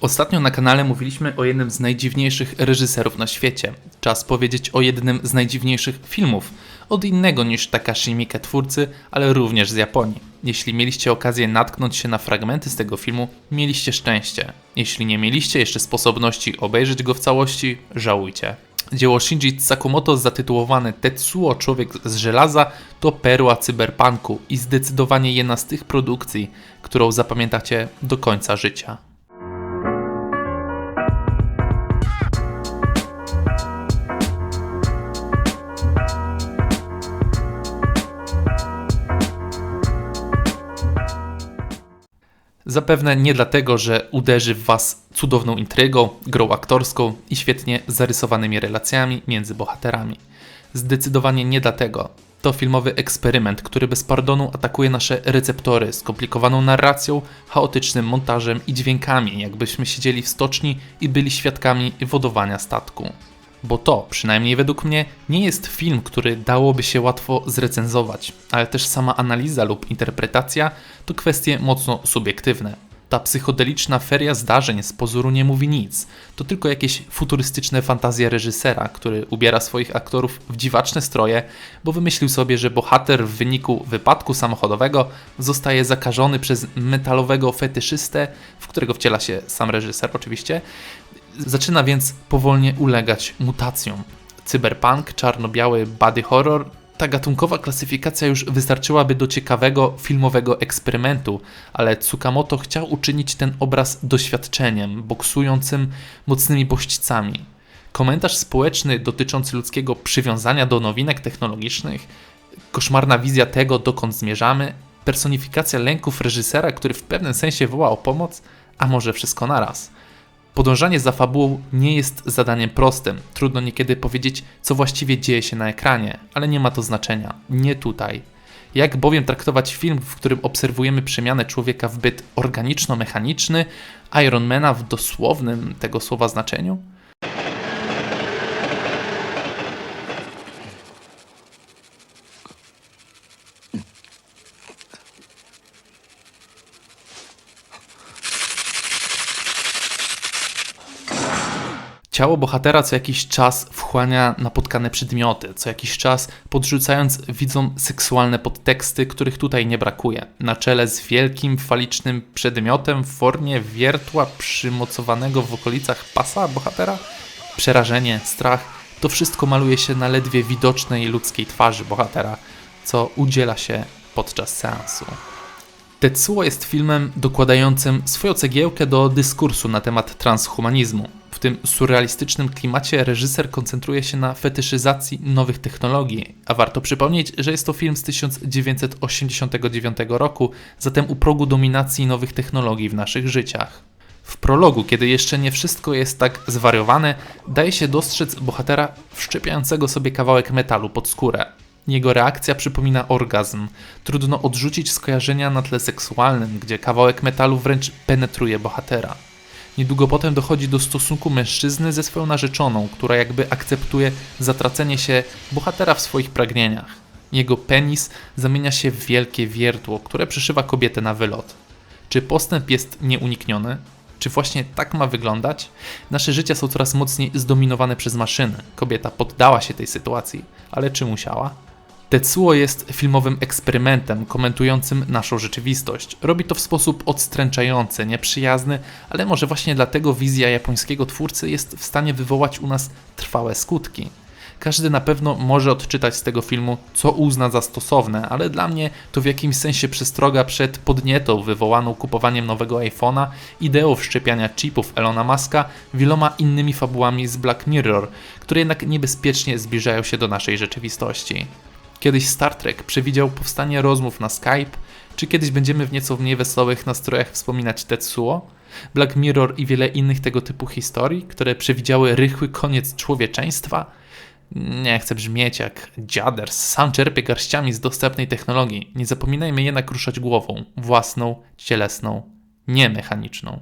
Ostatnio na kanale mówiliśmy o jednym z najdziwniejszych reżyserów na świecie. Czas powiedzieć o jednym z najdziwniejszych filmów. Od innego niż Takashi Miike twórcy, ale również z Japonii. Jeśli mieliście okazję natknąć się na fragmenty z tego filmu, mieliście szczęście. Jeśli nie mieliście jeszcze sposobności obejrzeć go w całości, żałujcie. Dzieło Shinji Tsukamoto zatytułowane Tetsuo Człowiek z żelaza to perła cyberpunku i zdecydowanie jedna z tych produkcji, którą zapamiętacie do końca życia. Zapewne nie dlatego, że uderzy w Was cudowną intrygą, grą aktorską i świetnie zarysowanymi relacjami między bohaterami. Zdecydowanie nie dlatego. To filmowy eksperyment, który bez pardonu atakuje nasze receptory skomplikowaną narracją, chaotycznym montażem i dźwiękami, jakbyśmy siedzieli w stoczni i byli świadkami wodowania statku. Bo to, przynajmniej według mnie, nie jest film, który dałoby się łatwo zrecenzować, ale też sama analiza lub interpretacja to kwestie mocno subiektywne. Ta psychodeliczna feria zdarzeń z pozoru nie mówi nic. To tylko jakieś futurystyczne fantazje reżysera, który ubiera swoich aktorów w dziwaczne stroje, bo wymyślił sobie, że bohater w wyniku wypadku samochodowego zostaje zakażony przez metalowego fetyszystę, w którego wciela się sam reżyser oczywiście, Zaczyna więc powolnie ulegać mutacjom. Cyberpunk, czarno-biały body horror ta gatunkowa klasyfikacja już wystarczyłaby do ciekawego filmowego eksperymentu, ale Tsukamoto chciał uczynić ten obraz doświadczeniem, boksującym mocnymi bośćcami. Komentarz społeczny dotyczący ludzkiego przywiązania do nowinek technologicznych, koszmarna wizja tego, dokąd zmierzamy, personifikacja lęków reżysera, który w pewnym sensie woła o pomoc, a może wszystko naraz – Podążanie za fabułą nie jest zadaniem prostym. Trudno niekiedy powiedzieć, co właściwie dzieje się na ekranie, ale nie ma to znaczenia. Nie tutaj. Jak bowiem traktować film, w którym obserwujemy przemianę człowieka w byt organiczno-mechaniczny, Ironmana w dosłownym tego słowa znaczeniu? Ciało bohatera co jakiś czas wchłania napotkane przedmioty, co jakiś czas podrzucając widzom seksualne podteksty, których tutaj nie brakuje. Na czele z wielkim falicznym przedmiotem w formie wiertła przymocowanego w okolicach pasa bohatera. Przerażenie, strach, to wszystko maluje się na ledwie widocznej ludzkiej twarzy bohatera, co udziela się podczas seansu. Tetsuo jest filmem dokładającym swoją cegiełkę do dyskursu na temat transhumanizmu. W tym surrealistycznym klimacie reżyser koncentruje się na fetyszyzacji nowych technologii, a warto przypomnieć, że jest to film z 1989 roku, zatem u progu dominacji nowych technologii w naszych życiach. W prologu, kiedy jeszcze nie wszystko jest tak zwariowane, daje się dostrzec bohatera wszczepiającego sobie kawałek metalu pod skórę. Jego reakcja przypomina orgazm. Trudno odrzucić skojarzenia na tle seksualnym, gdzie kawałek metalu wręcz penetruje bohatera. Niedługo potem dochodzi do stosunku mężczyzny ze swoją narzeczoną, która jakby akceptuje zatracenie się bohatera w swoich pragnieniach. Jego penis zamienia się w wielkie wiertło, które przyszywa kobietę na wylot. Czy postęp jest nieunikniony? Czy właśnie tak ma wyglądać? Nasze życia są coraz mocniej zdominowane przez maszyny. Kobieta poddała się tej sytuacji, ale czy musiała? Tetsuo jest filmowym eksperymentem komentującym naszą rzeczywistość. Robi to w sposób odstręczający, nieprzyjazny, ale może właśnie dlatego wizja japońskiego twórcy jest w stanie wywołać u nas trwałe skutki. Każdy na pewno może odczytać z tego filmu, co uzna za stosowne, ale dla mnie to w jakimś sensie przestroga przed podnietą wywołaną kupowaniem nowego iPhone'a, ideą wszczepiania chipów Elona Muska, wieloma innymi fabułami z Black Mirror, które jednak niebezpiecznie zbliżają się do naszej rzeczywistości. Kiedyś Star Trek przewidział powstanie rozmów na Skype, czy kiedyś będziemy w nieco mniej wesołych nastrojach wspominać Tetsuo, Black Mirror i wiele innych tego typu historii, które przewidziały rychły koniec człowieczeństwa? Nie chcę brzmieć jak dziader, sam czerpie garściami z dostępnej technologii. Nie zapominajmy jednak ruszać głową, własną, cielesną, niemechaniczną.